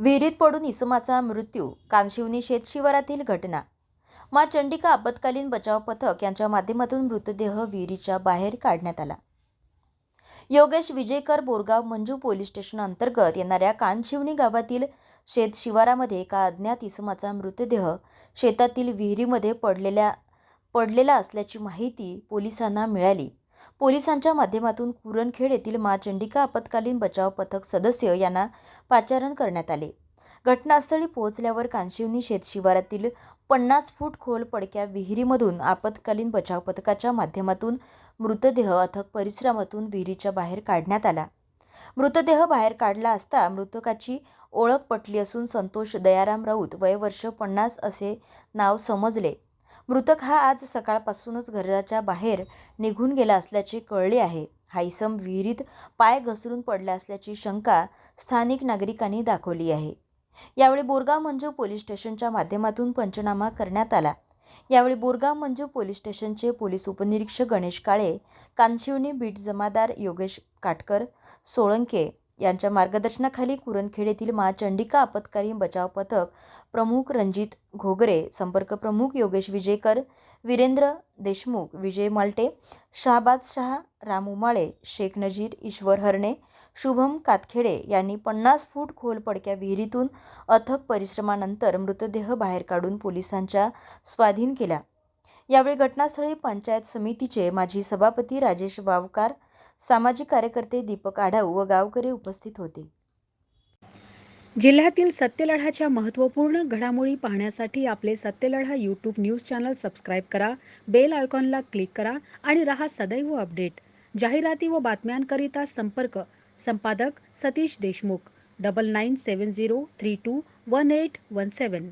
विहिरीत पडून इसमाचा मृत्यू कानशिवनी शेतशिवारातील घटना. मा चंडिका आपत्कालीन बचाव पथक यांच्या माध्यमातून मृतदेह विहिरीच्या बाहेर काढण्यात आला. योगेश विजयकर बोरगाव मंजू पोलीस स्टेशन अंतर्गत येणाऱ्या कानशिवनी गावातील शेत शिवारामध्ये एका अज्ञात इसमाचा मृतदेह शेतातील विहिरीमध्ये पडलेल्या पडलेला असल्याची माहिती पोलिसांना मिळाली. पोलिसांच्या माध्यमातून कुरणखेड येथील मा चंडिका आपत्कालीन बचाव पथक सदस्य यांना पाचारण करण्यात आले. घटनास्थळी पोहोचल्यावर कानशिवनी शेतशिवारातील पन्नास फूट खोल पडक्या विहिरीमधून आपत्कालीन बचाव पथकाच्या माध्यमातून मृतदेह अथक परिसरामधून विहिरीच्या बाहेर काढण्यात आला. मृतदेह बाहेर काढला असता मृतकाची ओळख पटली असून संतोष दयाराम राऊत वय वर्ष पन्नास असे नाव समजले. मृतक हा आज सकाळपासूनच घराच्या बाहेर निघून गेला असल्याचे कळले आहे. हा इसम विहिरीत पाय घसरून पडला असल्याची शंका स्थानिक नागरिकांनी दाखवली आहे. यावेळी बोरगाव मंजू पोलीस स्टेशनच्या माध्यमातून पंचनामा करण्यात आला. यावेळी बोरगाव मंजू पोलीस स्टेशनचे पोलीस उपनिरीक्षक गणेश काळे कांशिवनी बीट जमादार योगेश काटकर सोळंके यांच्या मार्गदर्शनाखाली कुरणखेड येथील मा चंडिका आपत्कालीन बचाव पथक प्रमुख रणजित घोगरे संपर्क प्रमुख योगेश विजेकर वीरेंद्र देशमुख विजय मालटे शहाबाज शहा राम उमाळे शेख नजीर ईश्वर हरणे शुभम कातखेडे यांनी पन्नास फूट खोल पडक्या विहिरीतून अथक परिश्रमानंतर मृतदेह बाहेर काढून पोलिसांच्या स्वाधीन केला यावेळी घटनास्थळी पंचायत समितीचे माजी सभापती राजेश वावकार सामाजिक कार्यकर्ते दीपक आढाव व गावकरी उपस्थित होते. जिल्ह्यातील सत्यलढाच्या महत्त्वपूर्ण घडामोडी पाहण्यासाठी आपले Satyaladha YouTube news channel subscribe करा बेल आयकॉनला क्लिक करा आणि रहा सदैव अपडेट जाहिराती व बातम्यांकरिता संपर्क संपादक Satish Deshmukh double nine seven zero three two one eight one seven